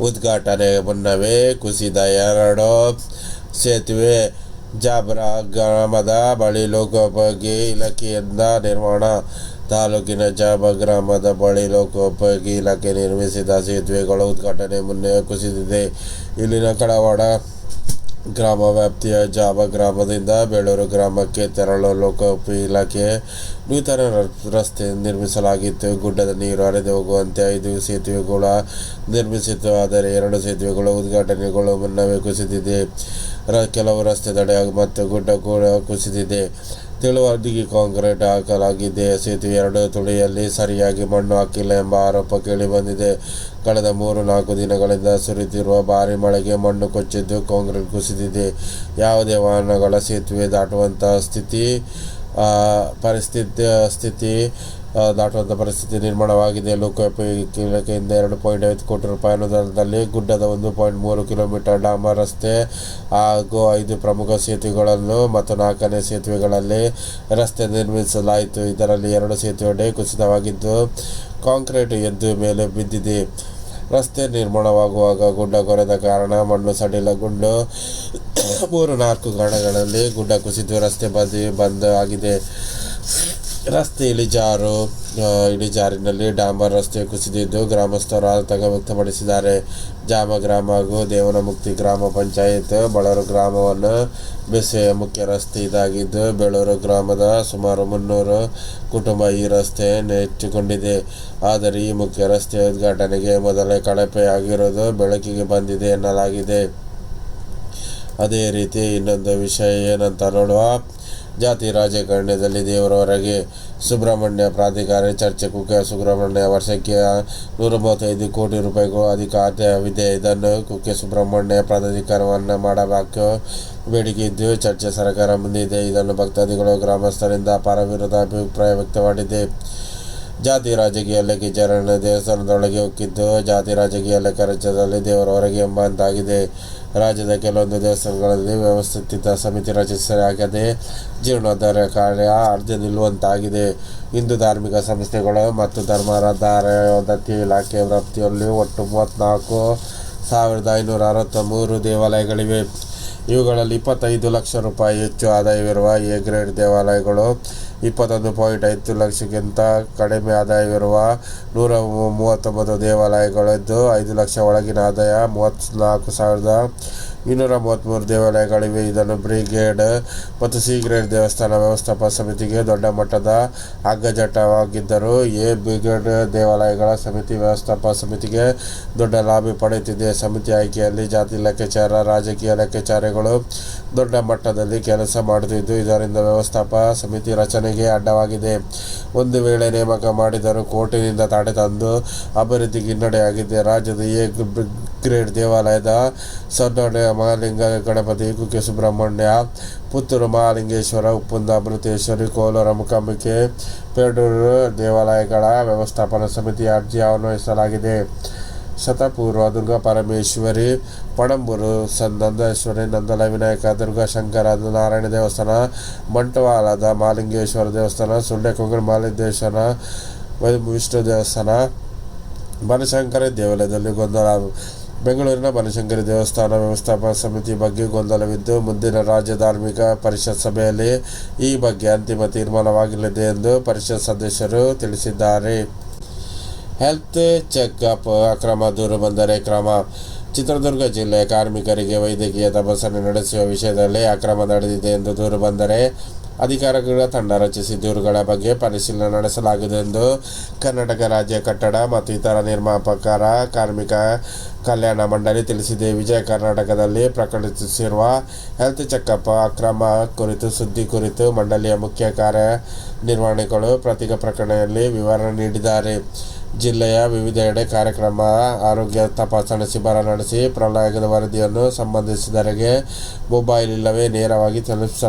ಉದ್ಘಾಟನೆ ಮುನ್ನವೇ ಕುಸಿದ ಎರಡು ಸೇತುವೆ ಜಾಬ್ರಾ ಗ್ರಾಮದ ಬಳಿ ಲೋಕೋಪಯೋಗಿ ಇಲಾಖೆಯಿಂದ ನಿರ್ಮಾಣ ತಾಲೂಕಿನ ಜಾಬ ಗ್ರಾಮದ ಬಳಿ ಲೋಕೋಪಯೋಗಿ ಇಲಾಖೆ ನಿರ್ಮಿಸಿದ ಸೇತುವೆಗಳು ಉದ್ಘಾಟನೆ ಮುನ್ನವೇ ಕುಸಿದಿದೆ. ಇಲ್ಲಿನ ಕಡವಾಡ ಗ್ರಾಮ ವ್ಯಾಪ್ತಿಯ ಜಾವ ಗ್ರಾಮದಿಂದ ಬೇಳೂರು ಗ್ರಾಮಕ್ಕೆ ತೆರಳು ಲೋಕೋಪಯೋಗಿ ಇಲಾಖೆ ನೂತನ ರಸ್ತೆ ನಿರ್ಮಿಸಲಾಗಿತ್ತು. ಗುಡ್ಡದ ನೀರು ಹರಿದು ಹೋಗುವಂತೆ ಐದು ಸೇತುವೆಗಳ ನಿರ್ಮಿಸಿತ್ತು. ಆದರೆ ಎರಡು ಸೇತುವೆಗಳು ಉದ್ಘಾಟನೆಗಳು ಮುನ್ನವೇ ಕುಸಿದಿದೆ. ಕೆಲವು ರಸ್ತೆ ತಡೆ ಮತ್ತು ಗುಡ್ಡ ಕೂಡ ಕುಸಿದಿದೆ. ತೆಳುವಾಗಿ ಕಾಂಕ್ರೀಟ್ ಹಾಕಲಾಗಿದೆ. ಸೇತುವೆ ಎರಡು ತುಳಿಯಲ್ಲಿ ಸರಿಯಾಗಿ ಮಣ್ಣು ಹಾಕಿಲ್ಲ ಎಂಬ ಆರೋಪ ಕೇಳಿಬಂದಿದೆ. ಕಳೆದ ಮೂರು ನಾಲ್ಕು ದಿನಗಳಿಂದ ಸುರಿಯುತ್ತಿರುವ ಭಾರಿ ಮಳೆಗೆ ಮಣ್ಣು ಕೊಚ್ಚಿದ್ದು ಕಾಂಕ್ರೀಟ್ ಕುಸಿದಿದೆ. ಯಾವುದೇ ವಾಹನಗಳ ಸೇತುವೆ ದಾಟುವಂತಹ ಸ್ಥಿತಿ ಪರಿಸ್ಥಿತಿ, ಸ್ಥಿತಿ ದಾಟುವಂಥ ಪರಿಸ್ಥಿತಿ ನಿರ್ಮಾಣವಾಗಿದೆ. ಲೋಕೋಪಯೋಗಿ ಇಲಾಖೆಯಿಂದ ಎರಡು ಪಾಯಿಂಟ್ ಐದು ಕೋಟಿ ರೂಪಾಯಿ ಅನುದಾನದಲ್ಲಿ ಗುಡ್ಡದ ಒಂದು ಪಾಯಿಂಟ್ ಮೂರು ಕಿಲೋಮೀಟರ್ ಡಾಮರ್ ರಸ್ತೆ ಹಾಗೂ ಐದು ಪ್ರಮುಖ ಸೇತುವೆಗಳನ್ನು ಮತ್ತು ನಾಲ್ಕನೇ ಸೇತುವೆಗಳಲ್ಲಿ ರಸ್ತೆ ನಿರ್ಮಿಸಲಾಯಿತು. ಇದರಲ್ಲಿ ಎರಡು ಸೇತುವೆ ಕುಸಿತವಾಗಿದ್ದು, ಕಾಂಕ್ರೀಟ್ ಎದ್ದು ಮೇಲೆ ಬಿದ್ದಿದೆ. ರಸ್ತೆ ನಿರ್ಮಾಣವಾಗುವಾಗ ಗುಡ್ಡ ಕೊರೆದ ಕಾರಣ ಮಣ್ಣು ಸಡಿಲಗೊಂಡು ಮೂರು ನಾಲ್ಕು ಗಣಗಳಲ್ಲಿ ಗುಡ್ಡ ಕುಸಿದು ರಸ್ತೆ ಬದಿ ಬಂದ್ ಆಗಿದೆ. ರಸ್ತೆ ಇಳಿಜಾರು ಇಳಿಜಾರಿನಲ್ಲಿ ಡಾಂಬರ್ ರಸ್ತೆ ಕುಸಿದಿದ್ದು ಗ್ರಾಮಸ್ಥರು ಆತಂಕ ವ್ಯಕ್ತಪಡಿಸಿದ್ದಾರೆ. ಜಾಮ ಗ್ರಾಮ ಹಾಗೂ ದೇವನಮುಕ್ತಿ ಗ್ರಾಮ ಪಂಚಾಯತ್ ಬಳೂರು ಗ್ರಾಮವನ್ನು ಬೆಸೆಯ ಮುಖ್ಯ ರಸ್ತೆ ಇದಾಗಿದ್ದು ಬೆಳೂರು ಗ್ರಾಮದ ಸುಮಾರು ಮುನ್ನೂರು ಕುಟುಂಬ ಈ ರಸ್ತೆ ನೆಚ್ಚಿಕೊಂಡಿದೆ. ಆದರೆ ಈ ಮುಖ್ಯ ರಸ್ತೆ ಉದ್ಘಾಟನೆಗೆ ಮೊದಲೇ ಕಳಪೆಯಾಗಿರುವುದು ಬೆಳಕಿಗೆ ಬಂದಿದೆ ಎನ್ನಲಾಗಿದೆ. ಅದೇ ರೀತಿ ಇನ್ನೊಂದು ವಿಷಯ ಏನಂತ ನೋಡುವ ಜಾತಿ ರಾಜಕಾರಣದಲ್ಲಿ ದೇವರವರೆಗೆ ಸುಬ್ರಹ್ಮಣ್ಯ ಪ್ರಾಧಿಕಾರ ಚರ್ಚೆ ಕುಕ್ಕೆ ಸುಬ್ರಹ್ಮಣ್ಯ ವರ್ಷಕ್ಕೆ ನೂರ ಮೂವತ್ತೈದು ಕೋಟಿ ರೂಪಾಯಿಗೂ ಅಧಿಕ ಆದಾಯವಿದೆ. ಇದನ್ನು ಕುಕ್ಕೆ ಸುಬ್ರಹ್ಮಣ್ಯ ಪ್ರಾಧಿಕಾರವನ್ನು ಮಾಡಬೇಕು. ಬೇಡಿಕೆ ಇದ್ದು ಚರ್ಚೆ ಸರ್ಕಾರ ಮುಂದಿದೆ. ಇದನ್ನು ಭಕ್ತಾದಿಗಳು, ಗ್ರಾಮಸ್ಥರಿಂದ ಅಪಾರ ವಿರೋಧ ಅಭಿಪ್ರಾಯ ವ್ಯಕ್ತವಾಗಿದೆ. ಜಾತಿ, ರಾಜಕೀಯ ಲೆಕ್ಕಾಚಾರಣ ದೇವಸ್ಥಾನದೊಳಗೆ ಹೊಕ್ಕಿದ್ದು ಜಾತಿ, ರಾಜಕೀಯ ಲೆಕ್ಕ ದೇವರ ಹೊರಗೆ ಎಂಬಂತಾಗಿದೆ. ರಾಜ್ಯದ ಕೆಲವೊಂದು ದೇವಸ್ಥಾನಗಳಲ್ಲಿ ವ್ಯವಸ್ಥಿತ ಸಮಿತಿ ರಚಿಸಲಾಗದೆ ಜೀರ್ಣೋದ್ಧಾರ ಕಾರ್ಯ ಅರ್ಧ ನಿಲ್ಲುವಂತಾಗಿದೆ. ಹಿಂದೂ ಧಾರ್ಮಿಕ ಸಂಸ್ಥೆಗಳು ಮತ್ತು ಧರ್ಮಾಧಾರ ಇಲಾಖೆ ವ್ಯಾಪ್ತಿಯಲ್ಲಿ ಒಟ್ಟು ಮೂವತ್ತ್ನಾಲ್ಕು ಸಾವಿರದ ಐನೂರ ಅರವತ್ತ ಮೂರು ದೇವಾಲಯಗಳಿವೆ. ಇವುಗಳಲ್ಲಿ ಇಪ್ಪತ್ತೈದು ಲಕ್ಷ ರೂಪಾಯಿ ಹೆಚ್ಚು ಆದಾಯವಿರುವ ಎ ಗ್ರೇಡ್ ದೇವಾಲಯಗಳು ಇಪ್ಪತ್ತೊಂದು ಪಾಯಿಂಟ್ ಐದು ಲಕ್ಷಕ್ಕಿಂತ ಕಡಿಮೆ ಆದಾಯವಿರುವ ನೂರ ಮೂವತ್ತೊಂಬತ್ತು ದೇವಾಲಯಗಳಿದ್ದು ಐದು ಲಕ್ಷ ಒಳಗಿನ ಆದಾಯ ಮೂವತ್ತ್ನಾಲ್ಕು ಸಾವಿರದ ಇನ್ನೂರ ಮೂವತ್ತ್ಮೂರು ದೇವಾಲಯಗಳಿವೆ. ಇದನ್ನು ಬ್ರಿಗೇಡ್ ಮತ್ತು ಸಿ ಗ್ರೇಡ್ ದೇವಸ್ಥಾನ ವ್ಯವಸ್ಥಾಪಕ ಸಮಿತಿಗೆ ದೊಡ್ಡ ಮಟ್ಟದ ಅಗ್ಗಜಟ್ಟವಾಗಿದ್ದರೂ, ಎ ಬ್ರಿಗೇಡ್ ದೇವಾಲಯಗಳ ಸಮಿತಿ ವ್ಯವಸ್ಥಾಪಕ ಸಮಿತಿಗೆ ದೊಡ್ಡ ಲಾಭ ಪಡೆಯುತ್ತಿದೆ. ಸಮಿತಿ ಆಯ್ಕೆಯಲ್ಲಿ ಜಾತಿ ಲೆಕ್ಕಾಚಾರ, ರಾಜಕೀಯ ಲೆಕ್ಕಾಚಾರಗಳು ದೊಡ್ಡ ಮಟ್ಟದಲ್ಲಿ ಕೆಲಸ ಮಾಡುತ್ತಿದ್ದು, ಇದರಿಂದ ವ್ಯವಸ್ಥಾಪಕ ಸಮಿತಿ ರಚನೆಗೆ ಅಡ್ಡವಾಗಿದೆ. ಒಂದು ವೇಳೆ ನೇಮಕ ಮಾಡಿದರೂ ಕೋರ್ಟಿನಿಂದ ತಡೆ ತಂದು ಅಭಿವೃದ್ಧಿಗೆ ಹಿನ್ನಡೆಯಾಗಿದೆ. ರಾಜ್ಯದ ಎ ಗ್ರೇಡ್ ದೇವಾಲಯದ ಸೊನ್ನೊಡೆ ಮಹಾಲಿಂಗ ಗಣಪತಿ ಕುಕ್ಕೆ ಸುಬ್ರಹ್ಮಣ್ಯ, ಪುತ್ತೂರು ಮಹಾಲಿಂಗೇಶ್ವರ, ಉಪ್ಪುಂದ ಅಮೃತೇಶ್ವರಿ, ಕೋಲಾರ ಮುಖಾಂಬಿಕೆ ಪೇಡೂರು ದೇವಾಲಯಗಳ ವ್ಯವಸ್ಥಾಪನಾ ಸಮಿತಿ ಅರ್ಜಿ ಆಹ್ವಾನಿಸಲಾಗಿದೆ. ಶತಪೂರ್ವ ದುರ್ಗಾ ಪರಮೇಶ್ವರಿ, ಪಣಂಬೂರು ನಂದೇಶ್ವರಿ ನಂದಲ ವಿನಾಯಕ, ದುರ್ಗಾ ಶಂಕರ, ನಾರಾಯಣ ದೇವಸ್ಥಾನ ಮಂಟವಾಲದ ಮಾಲಿಂಗೇಶ್ವರ ದೇವಸ್ಥಾನ, ಸುಳ್ಳೆ ಕೊಂಗಲ್ ಮಹಾಲಿಂಗೇಶ್ವರ ವಿಷ್ಣು ದೇವಸ್ಥಾನ, ಬನಶಂಕರಿ ದೇವಾಲಯದಲ್ಲಿ ಗೊಂದಲ. ಬೆಂಗಳೂರಿನ ಬನಶಂಕರಿ ದೇವಸ್ಥಾನ ವ್ಯವಸ್ಥಾಪನಾ ಸಮಿತಿ ಬಗ್ಗೆ ಗೊಂದಲವಿದ್ದು, ಮುಂದಿನ ರಾಜ್ಯ ಧಾರ್ಮಿಕ ಪರಿಷತ್ ಸಭೆಯಲ್ಲಿ ಈ ಬಗ್ಗೆ ಅಂತಿಮ ತೀರ್ಮಾನವಾಗಲಿದೆ ಎಂದು ಪರಿಷತ್ ಸದಸ್ಯರು ತಿಳಿಸಿದ್ದಾರೆ. ಹೆಲ್ತ್ ಚೆಕ್ಅಪ್ ಅಕ್ರಮ ದೂರು ಬಂದರೆ ಕ್ರಮ. ಚಿತ್ರದುರ್ಗ ಜಿಲ್ಲೆಯ ಕಾರ್ಮಿಕರಿಗೆ ವೈದ್ಯಕೀಯ ತಪಾಸಣೆ ನಡೆಸುವ ವಿಷಯದಲ್ಲಿ ಅಕ್ರಮ ನಡೆದಿದೆ ಎಂದು ದೂರು ಬಂದರೆ ಅಧಿಕಾರಿಗಳ ತಂಡ ರಚಿಸಿ ದೂರುಗಳ ಬಗ್ಗೆ ಪರಿಶೀಲನೆ ನಡೆಸಲಾಗಿದೆ ಎಂದು ಕರ್ನಾಟಕ ರಾಜ್ಯ ಕಟ್ಟಡ ಮತ್ತು ಇತರ ನಿರ್ಮಾಪಕರ ಕಾರ್ಮಿಕ ಕಲ್ಯಾಣ ಮಂಡಳಿ ತಿಳಿಸಿದೆ. ವಿಜಯ ಕರ್ನಾಟಕದಲ್ಲಿ ಪ್ರಕಟಿಸಿರುವ ಹೆಲ್ತ್ ಚೆಕಪ್ ಅಕ್ರಮ ಕುರಿತು ಸುದ್ದಿ ಕುರಿತು ಮಂಡಳಿಯ ಮುಖ್ಯ ಕಾರ್ಯನಿರ್ವಹಣೆಗಳು ಪ್ರತೀಕ ಪ್ರಕಟಣೆಯಲ್ಲಿ ವಿವರಣೆ ನೀಡಿದ್ದಾರೆ. ಜಿಲ್ಲೆಯ ವಿವಿಧೆಡೆ ಕಾರ್ಯಕ್ರಮ ಆರೋಗ್ಯ ತಪಾಸಣೆ ಶಿಬಿರ ನಡೆಸಿ ಪ್ರಲಯದ ವರದಿಯನ್ನು ಸಂಬಂಧಿಸಿದರಿಗೆ ಮೊಬೈಲ್ ಇಲ್ಲವೇ ನೇರವಾಗಿ ತಲುಪಿಸ